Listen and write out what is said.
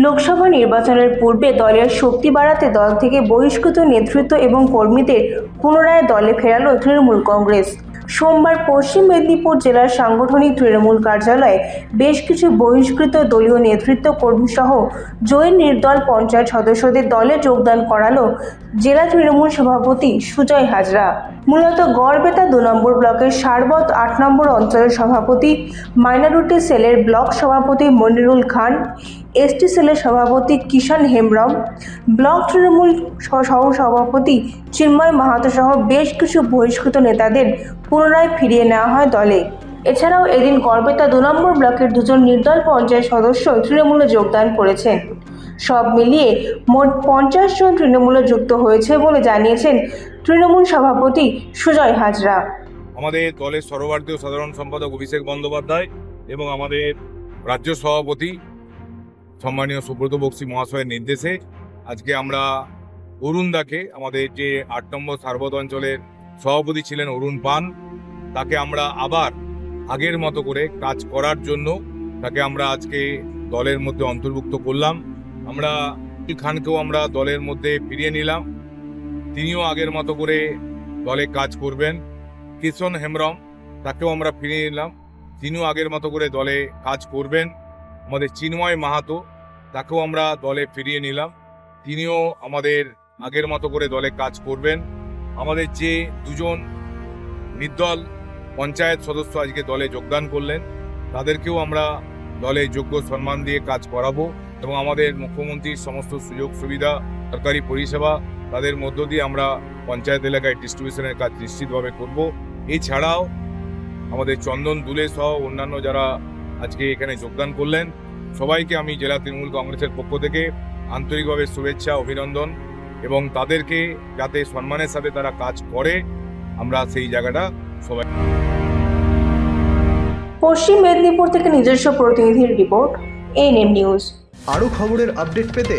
লোকসভা নির্বাচনের পূর্বে দলের শক্তি বাড়াতে দল থেকে বহিষ্কৃত নেতৃত্ব এবং কর্মীদের পুনরায় দলে ফেরালো তৃণমূল কংগ্রেস। সোমবার পশ্চিম মেদিনীপুর জেলার সাংগঠনিক তৃণমূল কার্যালয়ে বেশ কিছু বহিষ্কৃত দলীয় নেতৃত্ব কর্মীসহ জয়ী নির্দল পঞ্চায়েত সদস্যদের দলে যোগদান করালো জেলা তৃণমূল সভাপতি সুজয় হাজরা। মূলত গড়বেতা দু নম্বর ব্লকের সারবত আট নম্বর অঞ্চলের সভাপতি, মাইনরিটি সেলের ব্লক সভাপতি মনিরুল খান, এসটি সেলের সভাপতি কিষাণ হেমব্রম, ব্লক তৃণমূল সহ সভাপতি চিন্ময় মাহাতো সহ বেশ কিছু বহিষ্কৃত নেতাদের পুনরায় ফিরিয়ে নেওয়া হয় দলে। এছাড়াও এদিন গড়বেতা দু নম্বর ব্লকের দুজন নির্দল পঞ্চায়েত সদস্য তৃণমূলে যোগদান করেছেন। সব মিলিয়ে মোট পঞ্চাশ জন তৃণমূলে যুক্ত হয়েছে বলে জানিয়েছেন তৃণমূল সভাপতি সুজয় হাজরা। আমাদের দলের সর্বভারতীয় সাধারণ সম্পাদক অভিষেক বন্দ্যোপাধ্যায় এবং আমাদের রাজ্য সভাপতি সম্মানীয় সুব্রত বক্সি মহাশয়ের নির্দেশে আজকে আমরা অরুণ দাকে, আমাদের যে আট নম্বর সার্বত অঞ্চলের সভাপতি ছিলেন অরুণ পান, তাকে আমরা আবার আগের মতো করে কাজ করার জন্য তাকে আমরা আজকে দলের মধ্যে অন্তর্ভুক্ত করলাম। আমরা খানকেও আমরা দলের মধ্যে ফিরিয়ে নিলাম। তিনিও আগের মতো করে দলে কাজ করবেন। কিষণ হেমব্রম, তাকেও আমরা ফিরিয়ে নিলাম। তিনিও আগের মতো করে দলে কাজ করবেন। আমাদের চিন্ময় মাহাতো, তাকেও আমরা দলে ফিরিয়ে নিলাম। তিনিও আমাদের আগের মতো করে দলে কাজ করবেন। আমাদের যে দুজন নির্দল পঞ্চায়েত সদস্য আজকে দলে যোগদান করলেন, তাদেরকেও আমরা দলে যোগ্য সম্মান দিয়ে কাজ করাবো এবং আমাদের মুখ্যমন্ত্রীর সমস্ত সুযোগ সুবিধা সরকারি পরিষেবা তাদের মধ্য দিয়ে আমরা পঞ্চায়েত এলাকায় ডিস্ট্রিবিউশনের কাজ নিশ্চিতভাবে করব। এছাড়াও আমাদের চন্দন দুলে সহ অন্যান্য যারা আজকে এখানে যোগদান করলেন সবাইকে আমি জেলা তৃণমূল কংগ্রেসের পক্ষ থেকে আন্তরিকভাবে শুভেচ্ছা অভিনন্দন এবং তাদেরকে যাতে সম্মানের সাথে তারা কাজ করে আমরা সেই জায়গাটা সবাই পশ্চিম মেদিনীপুর থেকে নিজস্ব প্রতিনিধির রিপোর্ট এনএম নিউজ আরও খবরের আপডেট পেতে